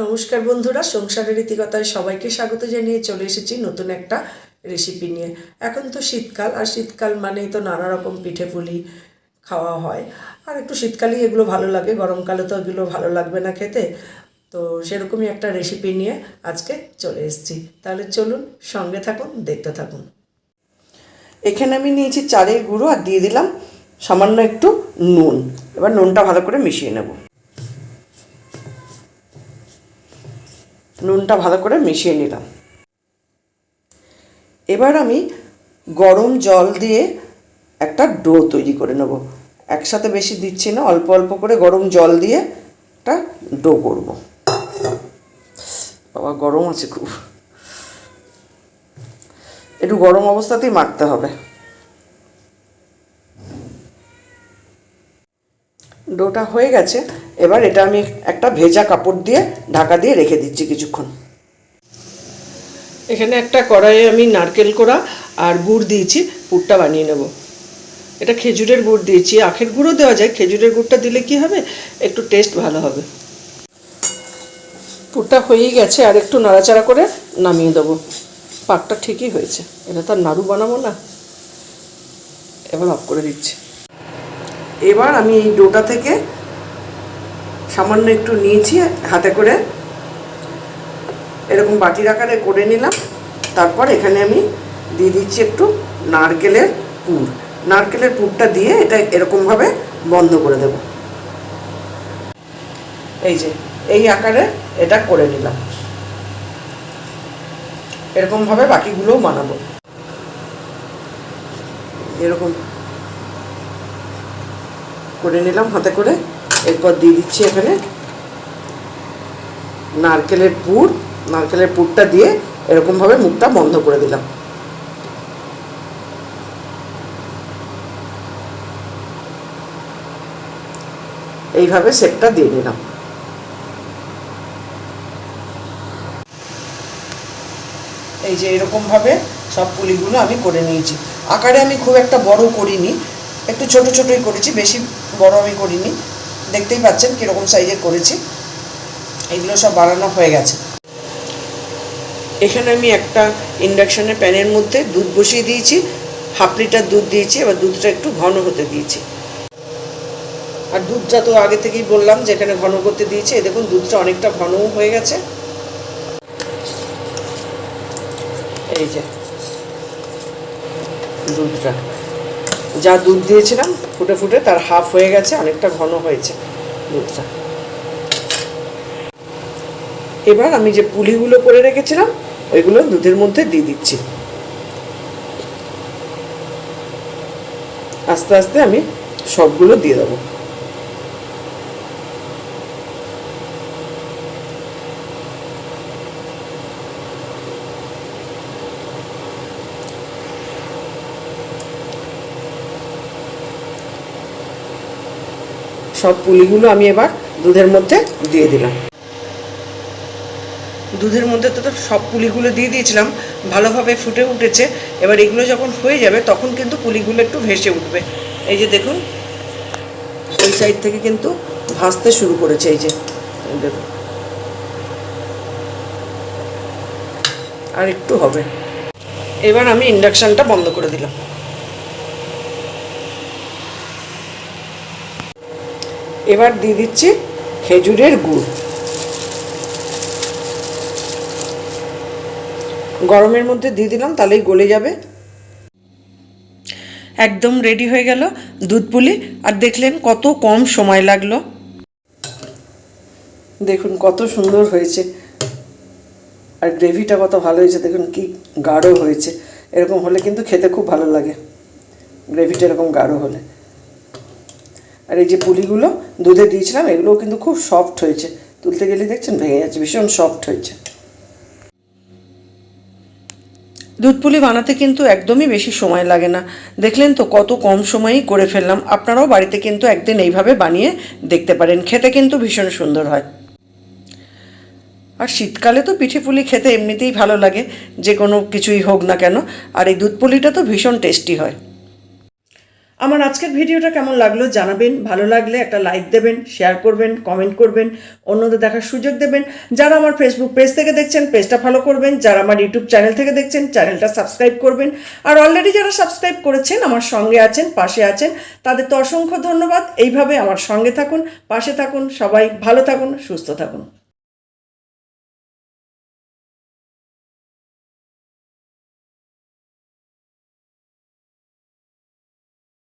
নমস্কার বন্ধুরা, সংসারের রীতিকতায় সবাইকে স্বাগত জানিয়ে চলে এসেছি নতুন একটা রেসিপি নিয়ে। এখন তো শীতকাল, আর শীতকাল মানেই তো নানা রকম পিঠে পুলি খাওয়া হয়। আর একটু শীতকালেই এগুলো ভালো লাগে, গরমকালে তো এগুলো ভালো লাগবে না খেতে। তো সেরকমই একটা রেসিপি নিয়ে আজকে চলে এসেছি। তাহলে চলুন, সঙ্গে থাকুন, দেখতে থাকুন। এখানে আমি নিয়েছি চালের গুঁড়ো আর দিয়ে দিলাম সামান্য একটু নুন। এবার নুনটা ভালো করে মিশিয়ে নেব। নুনটা ভালো করে মিশিয়ে নিলাম। এবার আমি গরম জল দিয়ে একটা ডো তৈরি করে নেব। একসাথে বেশি দিচ্ছি না, অল্প অল্প করে গরম জল দিয়ে একটা ডো করব। বাবা, গরম আছে খুব। একটু গরম অবস্থাতেই মাখতে হবে। ডোটা হয়ে গেছে। এবার এটা আমি একটা ভেজা কাপড় দিয়ে ঢাকা দিয়ে রেখে দিচ্ছি কিছুক্ষণ। এখানে একটা কড়াইয়ে আমি নারকেল কোড়া আর গুড় দিয়েছি, পুরটা বানিয়ে নেব। এটা খেজুরের গুড় দিয়েছি। আখের গুঁড়ও দেওয়া যায়, খেজুরের গুড়টা দিলে কি হবে? একটু টেস্ট ভালো হবে। পুরটা হয়েই গেছে, আর একটু নাড়াচাড়া করে নামিয়ে দেবো। পাকটা ঠিকই হয়েছে। এটা তো নাড়ু বানাবো না। এবার অফ করে দিচ্ছি। এবার আমি এই ডোটা থেকে সামান্য একটু নিয়েছি, হাতে করে এরকম বাটির আকারে করে নিলাম। তারপর এখানে আমি দিয়ে দিচ্ছি একটু নারকেলের পুর। নারকেলের পুরটা দিয়ে এটা এরকমভাবে বন্ধ করে দেব। এই যে, এই আকারে এটা করে নিলাম। এরকমভাবে বাকিগুলোও বানাবো। এরকম করে নিলাম হাতে করে। এরপর দিয়ে দিচ্ছি এখানে নারকেলের পুর। নারকেলের পুরটা দিয়ে এরকমভাবে মুখটা বন্ধ করে দিলাম। এইভাবে সেটটা দিয়ে নিলাম। এই যে এরকমভাবে সব পুলিগুলো আমি করে নিয়েছি। আকারে আমি খুব একটা বড় করিনি, একটু ছোট ছোটই করেছি, বেশি বড় আমি করিনি। দেখতেই পাচ্ছেন কীরকম সাইজের করেছি। এগুলো সব বানানো হয়ে গেছে। এখানে আমি একটা ইন্ডাকশনের প্যানের মধ্যে দুধ বসিয়ে দিয়েছি। হাফ লিটার দুধ দিয়েছি। এবার দুধটা একটু ঘন হতে দিয়েছি। আর দুধটা তো আগে থেকেই বললাম যে এখানে ঘন করতে দিয়েছি। এই দেখুন, দুধটা অনেকটা ঘনও হয়ে গেছে। এই যে দুধটা। যা দুধ দিয়েছিলাম, ফুটে ফুটে তার হাফ হয়ে গেছে, অনেকটা ঘন হয়েছে দুধটা। এবার আমি যে পুলিগুলো করে রেখেছিলাম, ওইগুলো দুধের মধ্যে দিয়ে দিচ্ছি। আস্তে আস্তে আমি সবগুলো দিয়ে দেবো। সব পুলিগুলো আমি এবার দুধের মধ্যে দিয়ে দিলাম। দুধের মধ্যে তো সব পুলিগুলো দিয়ে দিয়েছিলাম, ভালোভাবে ফুটে উঠেছে। এবার এগুলো যখন হয়ে যাবে, তখন কিন্তু পুলিগুলো একটু ভেসে উঠবে। এই যে দেখুন, ওই সাইড থেকে কিন্তু ভাসতে শুরু করেছে এই যে দেখুন। আর একটু হবে। এবার আমি ইন্ডাকশানটা বন্ধ করে দিলাম। এবার দিয়ে দিচ্ছি খেজুরের গুড়। গরমের মধ্যে দিয়ে দিলাম, তাহলেই গলে যাবে। একদম রেডি হয়ে গেল দুধ পুলি। আর দেখলেন কত কম সময় লাগল। দেখুন কত সুন্দর হয়েছে। আর গ্রেভিটা কত ভালো হয়েছে, দেখুন কি গাঢ় হয়েছে। এরকম হলে কিন্তু খেতে খুব ভালো লাগে। গ্রেভিটা এরকম গাঢ় হলে। আর এই যে পুলিগুলো দুধে দিয়েছিলাম, এগুলোও কিন্তু খুব সফট হয়েছে। তুলতে গেলে দেখছেন ভেঙে যাচ্ছে, ভীষণ সফট হয়েছে। দুধ পুলি বানাতে কিন্তু একদমই বেশি সময় লাগে না। দেখলেন তো কত কম সময়েই করে ফেললাম। আপনারাও বাড়িতে কিন্তু একদিন এইভাবে বানিয়ে দেখতে পারেন। খেতে কিন্তু ভীষণ সুন্দর হয়। আর শীতকালে তো পিঠে পুলি খেতে এমনিতেই ভালো লাগে, যে কোনো কিছুই হোক না কেন। আর এই দুধ পুলিটা তো ভীষণ টেস্টি হয়। আমার আজকের ভিডিওটা কেমন লাগল জানাবেন, ভালো লাগলে একটা লাইক দেবেন শেয়ার করবেন কমেন্ট করবেন, অন্যদের দেখার সুযোগ দেবেন। যারা আমার ফেসবুক পেজ থেকে দেখছেন পেজটা ফলো করবেন। যারা আমার ইউটিউব চ্যানেল থেকে দেখছেন চ্যানেলটা সাবস্ক্রাইব করবেন। আর অলরেডি যারা সাবস্ক্রাইব করেছেন, আমার সঙ্গে আছেন, পাশে আছেন, তাদের তো অসংখ্য ধন্যবাদ। এইভাবে আমার সঙ্গে থাকুন, পাশে থাকুন, সবাই ভালো থাকুন, সুস্থ থাকুন।